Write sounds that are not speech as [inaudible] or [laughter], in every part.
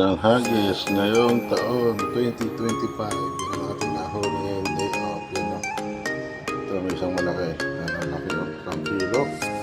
Walang hagis ngayong taon 2025. Yan ang ating nahuli ngayon day off. Yan o. Ito may isang malaki. Ang laki o. Isang.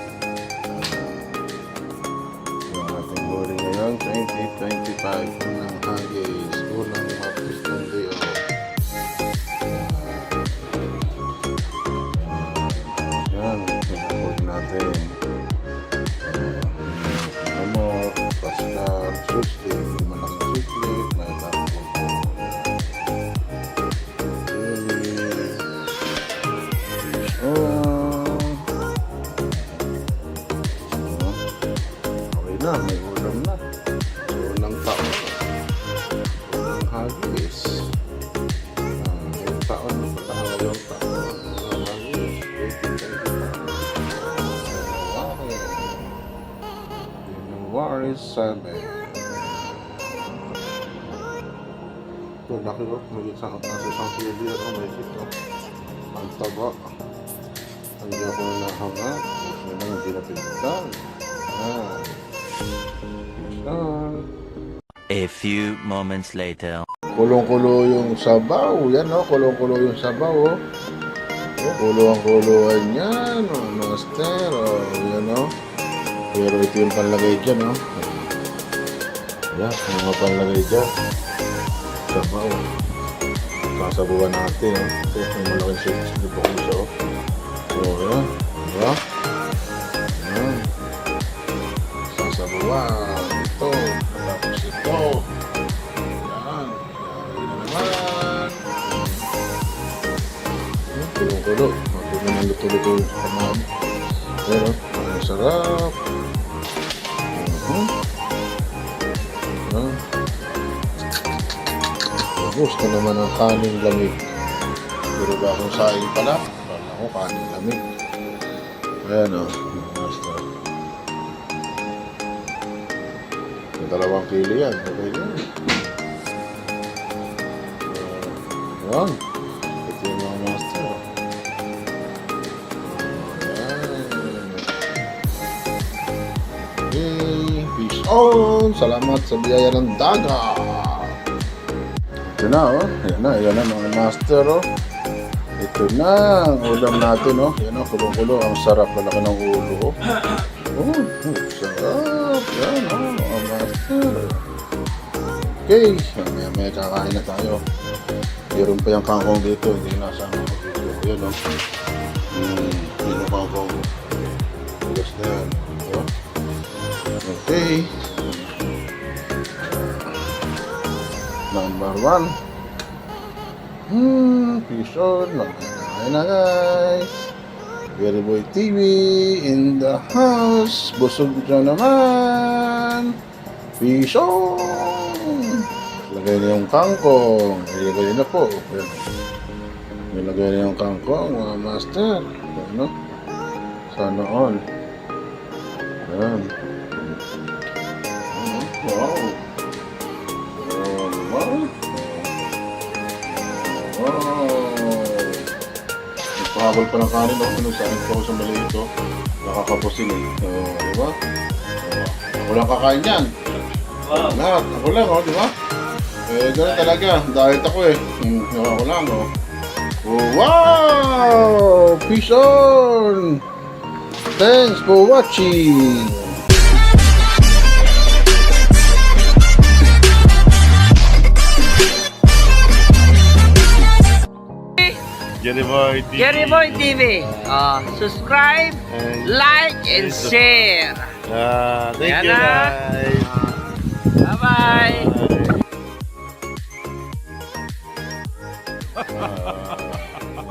Na, may ulam na. Unang taon. Unang hagis. Ah, ngayong taon, pala ngayong taon. Unang hagis. 2025. Wow. Yung war is sabi. Ito, laki ko. May isang, nasa isang kilo yan. Oh, may ito. Ang taba. Hindi ako na nahanga. Gusto na hindi na pinagdan. Ah. Pinagdan. A few moments later. Kulong-kulo yung sabaw. Yan o, kulong-kulo yung sabaw o. Oh, kuluan-kuluan yan. Oh, master. Oh, yan o. Pero ito yung panlagay dyan o. Yan, yung mga panlagay dyan. Sabaw. Sasabuan natin o. Ito yung malaking six. Ito po siya o. Oh, yan. Diba? Yan. Sasabuan. Ito. Tapos ito. Yan. Yan na naman. Yan, Kulong-kulo. Matuloy na luto-luto yung kamay. Yan o. Ang sarap. Mhm. Gusto naman ang kanin lamig. Pero ba akong saing pala? Kala ko kanin lamig. Ayan o. Master. Dalawang kilo yan. Okay yan. Uh, yan. Ito yung mga master. Okay. Peace on. Salamat sa biyaya ng dagat. Ito na, oh. Ayan na, ayan na mga master, oh. Ito na, ang ulam natin, oh. Yan, oh, kulong-kulo. Ang sarap malaki ng ulo, oh. Oh, sarap. Yan, oh. Okay, maya-maya kakain na tayo. Meron pa yung kangkong dito, hindi nasa ano dito. Yan, oh. Hmm, yun yung kangkong. Bigas na yan. Okay. Number one. Hmm, peace out. Magkakain na guys. Very Boy TV in the house. Busog na naman. Out. Lagay na yung kangkong. Ilagay na po. Ayan. Nilagay na yung kangkong, mga master. Ano? Sana all. Ayan. Wow. Oh, wow. Wow. Nagpahabol pa ng kanin ako. Nagsahin pa ako sa mali ito. Nakakapusin eh. Oh, di ba? Oh, ako lang kakain yan. Wow. Lahat. Ako lang, oh, di ba? Eh, ganun talaga. Diet ako eh. Hmm, ako lang, oh. Oh, wow! Peace on! Thanks for watching! Jerry Boy TV. Jerry Boy TV. Uh, subscribe, And, like, and share. uh, thank Yan you guys. Bye-bye. [laughs] uh...